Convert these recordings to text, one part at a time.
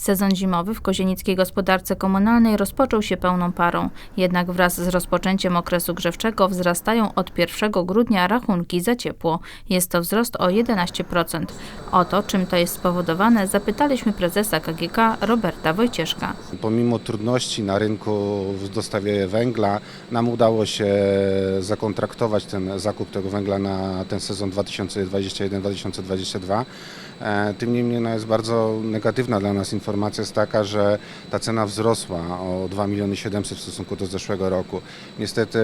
Sezon zimowy w kozienickiej gospodarce komunalnej rozpoczął się pełną parą. Jednak wraz z rozpoczęciem okresu grzewczego wzrastają od 1 grudnia rachunki za ciepło. Jest to wzrost o 11%. O to, czym to jest spowodowane, zapytaliśmy prezesa KGK Roberta Wojcieszka. Pomimo trudności na rynku w dostawie węgla, nam udało się zakontraktować ten zakup tego węgla na ten sezon 2021-2022. E, Tym niemniej no, jest bardzo negatywna dla nas informacja jest taka, że ta cena wzrosła o 2 miliony 700 w stosunku do zeszłego roku. Niestety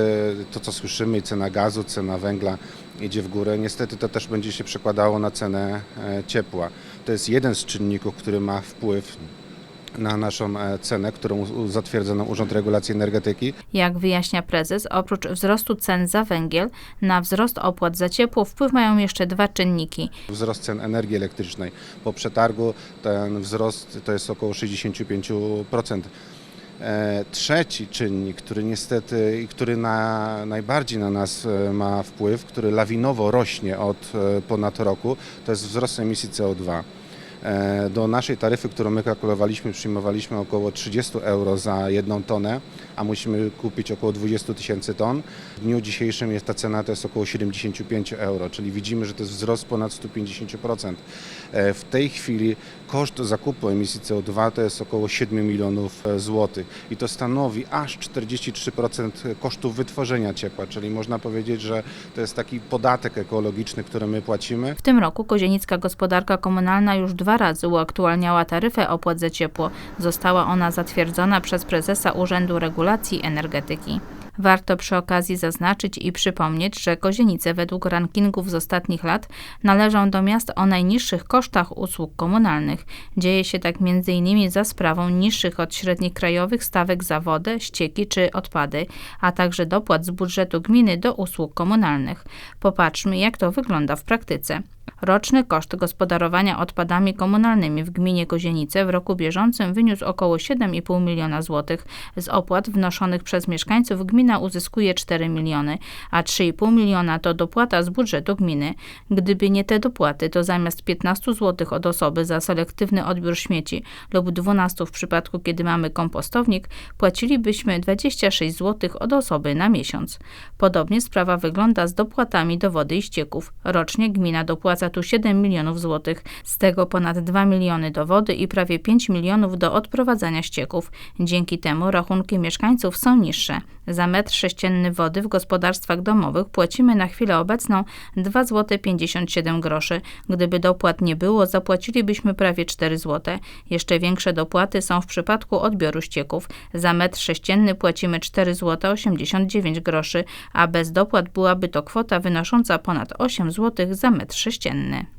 to co słyszymy, cena gazu, cena węgla idzie w górę. Niestety to też będzie się przekładało na cenę e, ciepła. To jest jeden z czynników, który ma wpływ na naszą e, cenę, którą nam Urząd Regulacji Energetyki. Jak wyjaśnia prezes, oprócz wzrostu cen za węgiel, na wzrost opłat za ciepło wpływ mają jeszcze dwa czynniki. Wzrost cen energii elektrycznej. Po przetargu ten wzrost to jest około 65%. E, Trzeci czynnik, który niestety i który na, najbardziej na nas e, ma wpływ, który lawinowo rośnie od ponad roku, to jest wzrost emisji CO2. E, Do naszej taryfy, którą my kalkulowaliśmy, przyjmowaliśmy około 30 euro za jedną tonę, a musimy kupić około 20 tysięcy ton. W dniu dzisiejszym jest ta cena to jest około 75 euro, czyli widzimy, że to jest wzrost ponad 150%. E, W tej chwili koszt zakupu emisji CO2 to jest około 7 milionów e, złotych i to stanowi aż 43% kosztów wytworzenia ciepła, czyli można powiedzieć, że to jest taki podatek ekologiczny, który my płacimy. W tym roku kozienicka gospodarka komunalna już dwa razy uaktualniała taryfę opłat za ciepło. Została ona zatwierdzona przez prezesa Urzędu Regulacji Energetyki. Warto przy okazji zaznaczyć i przypomnieć, że Kozienice według rankingów z ostatnich lat należą do miast o najniższych kosztach usług komunalnych. Dzieje się tak m.in. za sprawą niższych od średnich krajowych stawek za wodę, ścieki czy odpady, a także dopłat z budżetu gminy do usług komunalnych. Popatrzmy, jak to wygląda w praktyce. Roczny koszt gospodarowania odpadami komunalnymi w gminie Kozienice w roku bieżącym wyniósł około 7,5 miliona złotych. Z opłat wnoszonych przez mieszkańców gmina uzyskuje 4 miliony, a 3,5 miliona to dopłata z budżetu gminy. Gdyby nie te dopłaty, to zamiast 15 zł od osoby za selektywny odbiór śmieci lub 12 w przypadku, kiedy mamy kompostownik, płacilibyśmy 26 zł od osoby na miesiąc. Podobnie sprawa wygląda z dopłatami do wody i ścieków. Rocznie gmina dopłaca tu 7 milionów złotych, z tego ponad 2 miliony do wody i prawie 5 milionów do odprowadzania ścieków. Dzięki temu rachunki mieszkańców są niższe. Za metr sześcienny wody w gospodarstwach domowych płacimy na chwilę obecną 2 zł 57 groszy. Gdyby dopłat nie było, zapłacilibyśmy prawie 4 zł. Jeszcze większe dopłaty są w przypadku odbioru ścieków. Za metr sześcienny płacimy 4 zł 89 groszy, a bez dopłat byłaby to kwota wynosząca ponad 8 zł za metr sześcienny.